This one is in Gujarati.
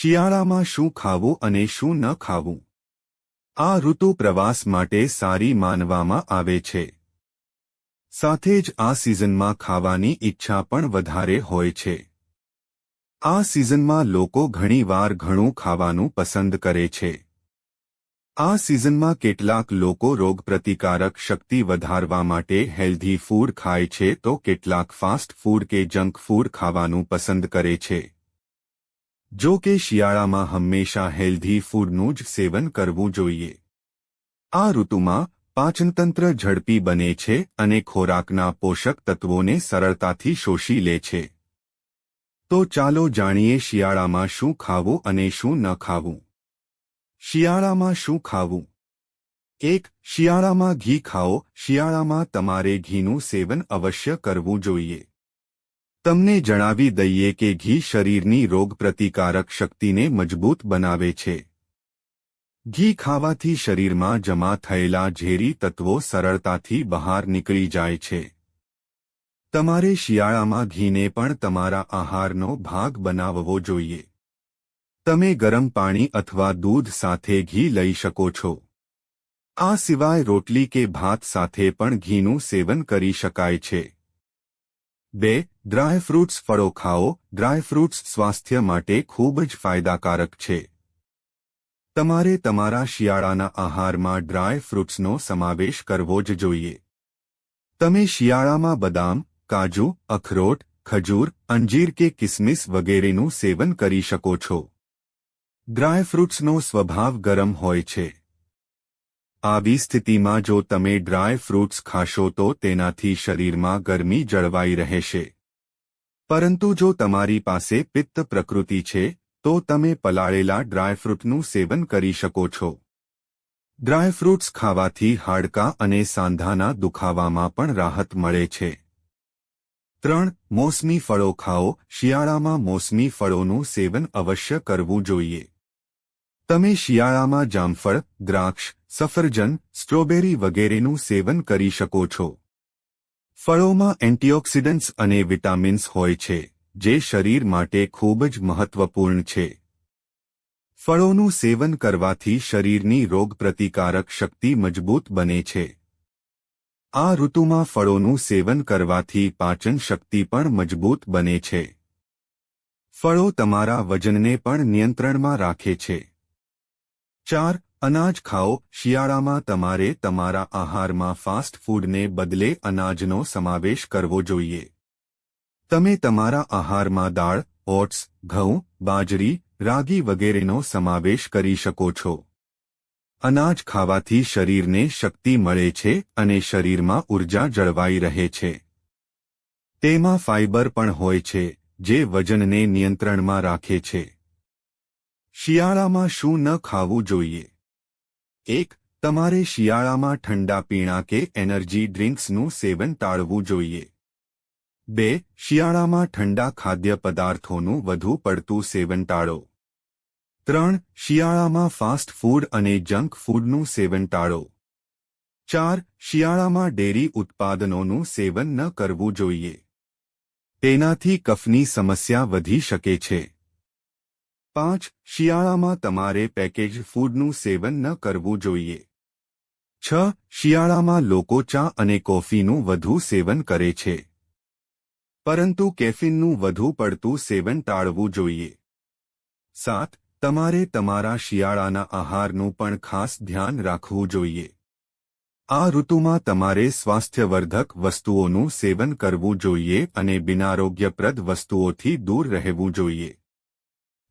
શિયાળામાં શું ખાવું અને શું ન ખાવું? આ ઋતુ પ્રવાસ માટે સારી માનવામાં આવે છે. સાથે જ આ સિઝનમાં ખાવાની ઈચ્છા પણ વધારે હોય છે. આ સિઝનમાં લોકો ઘણીવાર ઘણું ખાવાનું પસંદ કરે છે. આ સિઝનમાં કેટલાક લોકો રોગપ્રતિકારક શક્તિ વધારવા માટે હેલ્ધી ફૂડ ખાય છે તો કેટલાક ફાસ્ટ ફૂડ કે જંક ફૂડ ખાવાનું પસંદ કરે છે. જો કે શિયાળામાં હંમેશા હેલ્ધી ફૂડનું જ સેવન કરવું જોઈએ. આ ઋતુમાં પાચનતંત્ર ઝડપી બને છે અને ખોરાકના પોષક તત્વોને સરળતાથી શોષી લે છે. તો ચાલો જાણીએ શિયાળામાં શું ખાવું અને શું ન ખાવું. શિયાળામાં શું ખાવું? એક, શિયાળામાં ઘી ખાઓ. શિયાળામાં તમારે ઘીનું સેવન અવશ્ય કરવું જોઈએ. તમને જણાવી દઈએ કે ઘી શરીરની રોગપ્રતિકારક શક્તિને મજબૂત બનાવે છે. ઘી ખાવાથી શરીરમાં જમા થયેલા ઝેરી તત્વો સરળતાથી બહાર નીકળી જાય છે. તમારે શિયાળામાં ઘીને પણ તમારા આહારનો ભાગ બનાવવો જોઈએ. તમે ગરમ પાણી અથવા દૂધ સાથે ઘી લઈ શકો છો. આ સિવાય રોટલી કે ભાત સાથે પણ ઘીનું સેવન કરી શકાય છે. બે, ડ્રાય ફ્રૂટ્સ ફળો ખાઓ. ડ્રાય ફ્રૂટ્સ સ્વાસ્થ્ય માટે ખૂબ જ ફાયદાકારક છે. તમારે તમારા શિયાળાના આહારમાં ડ્રાય ફ્રૂટ્સનો સમાવેશ કરવો જ જોઈએ. તમે શિયાળામાં બદામ, કાજુ, અખરોટ, ખજૂર, અંજીર કે કિસમિસ વગેરેનું સેવન કરી શકો છો. ડ્રાય ફ્રૂટ્સનો સ્વભાવ ગરમ હોય છે. આવી સ્થિતિમાં જો તમે ડ્રાય ફ્રૂટ્સ ખાશો તો તેનાથી શરીરમાં ગરમી જળવાઈ રહેશે. પરંતુ જો તમારી પાસે પિત્ત પ્રકૃતિ છે, તો તમે પલાળેલા ડ્રાયફ્રૂટનું સેવન કરી શકો છો. ડ્રાયફ્રૂટ્સ ખાવાથી હાડકાં અને સાંધાના દુખાવામાં પણ રાહત મળે છે. ત્રણ, મોસમી ફળો ખાઓ. શિયાળામાં મોસમી ફળોનું સેવન અવશ્ય કરવું જોઈએ. તમે શિયાળામાં જામફળ, દ્રાક્ષ, સફરજન, સ્ટ્રોબેરી વગેરેનું સેવન કરી શકો છો. ફળોમાં એન્ટીઓક્સિડન્ટ્સ અને વિટામિન્સ હોય છે, જે શરીર માટે ખૂબ જ મહત્વપૂર્ણ છે. ફળોનું સેવન કરવાથી શરીરની રોગપ્રતિકારક શક્તિ મજબૂત બને છે. આ ઋતુમાં ફળોનું સેવન કરવાથી પાચન શક્તિ પણ મજબૂત બને છે. ફળો તમારા વજનને પણ નિયંત્રણમાં રાખે છે. ચાર અનાજ ખાઓ, શિયાળામાં તમારે તમારા આહારમાં ફાસ્ટ ફૂડને બદલે અનાજનો સમાવેશ કરવો જોઈએ. તમે તમારા આહારમાં દાળ, ઓટ્સ, ઘઉં, બાજરી, રાગી વગેરેનો સમાવેશ કરી શકો છો. અનાજ ખાવાથી શરીરને શક્તિ મળે છે અને શરીરમાં ઊર્જા જળવાઈ રહે છે. તેમાં ફાઇબર પણ હોય છે, જે વજનને નિયંત્રણમાં રાખે છે. શિયાળામાં શું ન ખાવું જોઈએ? એક, તમારે શિયાળામાં ઠંડા પીણા કે એનર્જી ડ્રિંક્સનું સેવન ટાળવું જોઈએ. બે, શિયાળામાં ઠંડા ખાદ્ય પદાર્થોનું વધુ પડતું સેવન ટાળો. ત્રણ, શિયાળામાં ફાસ્ટ ફૂડ અને જંક ફૂડનું સેવન ટાળો. ચાર, શિયાળામાં ડેરી ઉત્પાદનોનું સેવન ન કરવું જોઈએ. તેનાથી કફની સમસ્યા વધી શકે છે. પાંચ, શિયાળામાં તમારે પેકેજ ફૂડનું સેવન ન કરવું જોઈએ. છ, શિયાળામાં લોકો ચા અને કોફીનું વધુ સેવન કરે છે. પરંતુ કેફીનનું વધુ પડતું સેવન ટાળવું જોઈએ. સાત, તમારે તમારા શિયાળાના આહારનું પણ ખાસ ધ્યાન રાખવું જોઈએ. આ ઋતુમાં તમારે સ્વાસ્થ્યવર્ધક વસ્તુઓનું સેવન કરવું જોઈએ અને બિનારોગ્યપ્રદ વસ્તુઓથી દૂર રહેવું જોઈએ.